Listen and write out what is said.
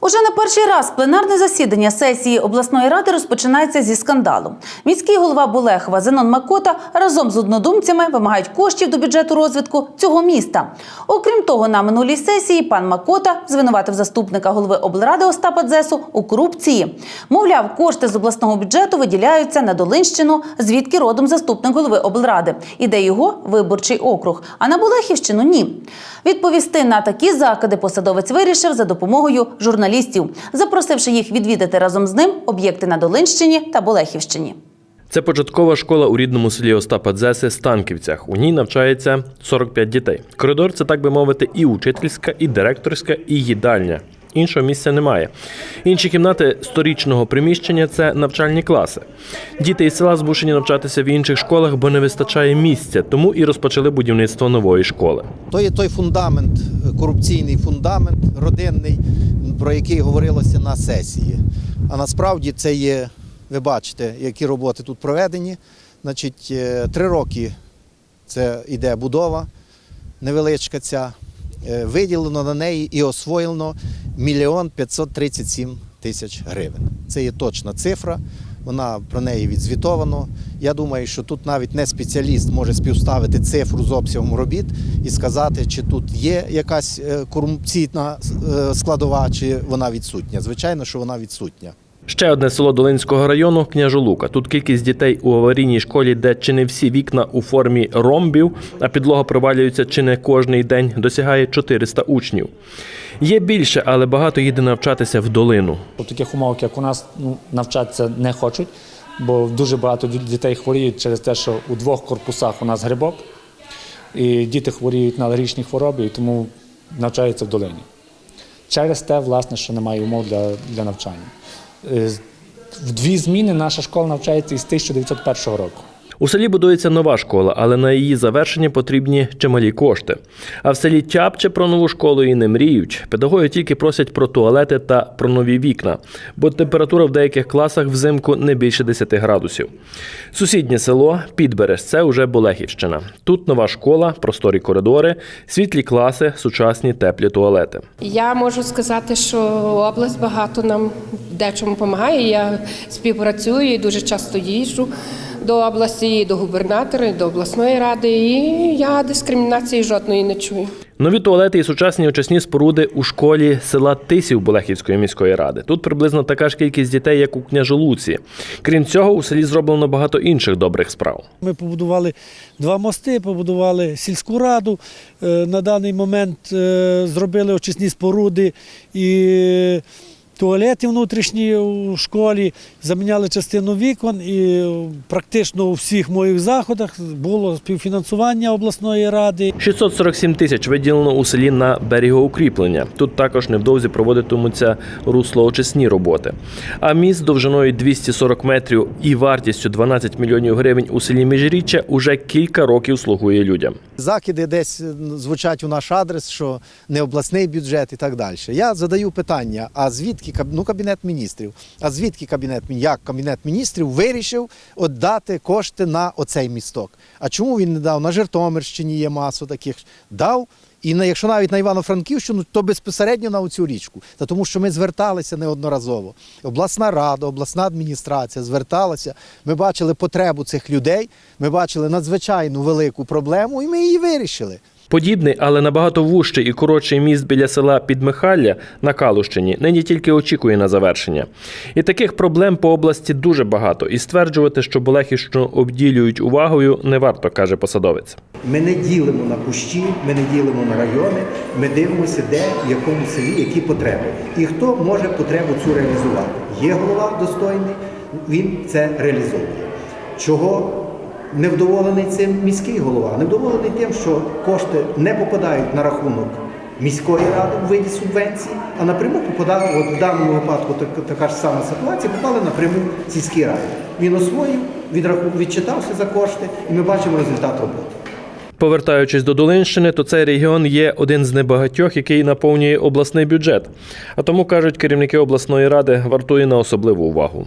Уже на перший раз пленарне засідання сесії обласної ради розпочинається зі скандалу. Міський голова Булехова Зенон Макота разом з однодумцями вимагають коштів до бюджету розвитку цього міста. Окрім того, на минулій сесії пан Макота звинуватив заступника голови облради Остапа Дзесу у корупції. Мовляв, кошти з обласного бюджету виділяються на Долинщину, звідки родом заступник голови облради, і де його виборчий округ. А на Булехівщину ні. Відповісти на такі закиди посадовець вирішив за допомогою журналістів, запросивши їх відвідати разом з ним об'єкти на Долинщині та Болехівщині. Це початкова школа у рідному селі Остапа Дзеси Станківцях. У ній навчається 45 дітей. Коридор це, так би мовити, і учительська, і директорська, і їдальня. Іншого місця немає. Інші кімнати сторічного приміщення це навчальні класи. Діти із села змушені навчатися в інших школах, бо не вистачає місця, тому і розпочали будівництво нової школи. То є той фундамент, корупційний фундамент родинний, про який говорилося на сесії. А насправді це є, ви бачите, які роботи тут проведені. Значить, е, три роки це йде будова невеличка ця. Е, Виділено на неї і освоєно мільйон 537 тисяч гривень. Це є точна цифра. Вона про неї відзвітовано. Я думаю, що тут навіть не спеціаліст може співставити цифру з обсягом робіт і сказати, чи тут є якась е, корупційна е, складова, чи вона відсутня. Звичайно, що вона відсутня. Ще одне село Долинського району Княжолука. Тут кількість дітей у аварійній школі, де чи не всі вікна у формі ромбів, а підлога провалюється чи не кожний день, досягає 400 учнів. Є більше, але багато їде навчатися в долину. У таких умовах, як у нас, ну, навчатися не хочуть, бо дуже багато дітей хворіють через те, що у двох корпусах у нас грибок, і діти хворіють на алергічні хвороби, і тому навчаються в долині. Через те, власне, що немає умов для, для навчання. Е, В дві зміни наша школа навчається із 1901 року. У селі будується нова школа, але на її завершення потрібні чималі кошти. А в селі Тяпче про нову школу і не мріють. Педагоги тільки просять про туалети та про нові вікна, бо температура в деяких класах взимку не більше 10 градусів. Сусіднє село Підбереж це уже Болехівщина. Тут нова школа, просторі коридори, світлі класи, сучасні теплі туалети. Я можу сказати, що область багато нам дечому допомагає. Я співпрацюю і дуже часто їжджу до області, і до губернатора, і до обласної ради, і я дискримінації жодної не чую. Нові туалети і сучасні очисні споруди у школі села Тисів Болехівської міської ради. Тут приблизно така ж кількість дітей, як у княжолуці. Крім цього, у селі зроблено багато інших добрих справ. Ми побудували два мости, побудували сільську раду. Е, На даний момент е, зробили очисні споруди і туалети внутрішні у школі, заміняли частину вікон і практично у всіх моїх заходах було співфінансування обласної ради. 647 тисяч виділено у селі на берегоукріплення. Тут також невдовзі проводитимуться руслоочисні роботи. А міст довжиною 240 метрів і вартістю 12 мільйонів гривень у селі Міжріччя уже кілька років слугує людям. Закиди десь е, звучать у наш адрес, що не обласний бюджет і так далі. Я задаю питання: а звідки ну, кабінет міністрів? А звідки кабінет як кабінет міністрів вирішив віддати кошти на оцей місток? А чому він не дав? На Житомирщині є масу таких дав. І на, якщо навіть на Івано-Франківщину, то безпосередньо на оцю річку. Та тому що ми зверталися неодноразово. Обласна рада, обласна адміністрація зверталася. Ми бачили потребу цих людей, ми бачили надзвичайну велику проблему, і ми її вирішили. Подібний, але набагато вужчий і коротший міст біля села Підмихалля на Калущині нині тільки очікує на завершення. І таких проблем по області дуже багато. І стверджувати, що Болехівщину обділюють увагою, не варто, каже посадовець. Ми не ділимо на кущі, ми не ділимо на райони, ми дивимося, де, в якому селі, які потреби. І хто може потребу цю реалізувати. Є голова достойний, він це реалізовує. Чого невдоволений цим міський голова? Невдоволений тим, що кошти не попадають на рахунок міської ради у виді субвенції, а напряму попадали, от в даному випадку так- така ж сама ситуація, попали напряму сільській раді. Він освоїв, відраху- відчитався за кошти, і ми бачимо результат роботи. Повертаючись до Долинщини, то цей регіон є один з небагатьох, який наповнює обласний бюджет. А тому кажуть, керівники обласної ради вартує на особливу увагу.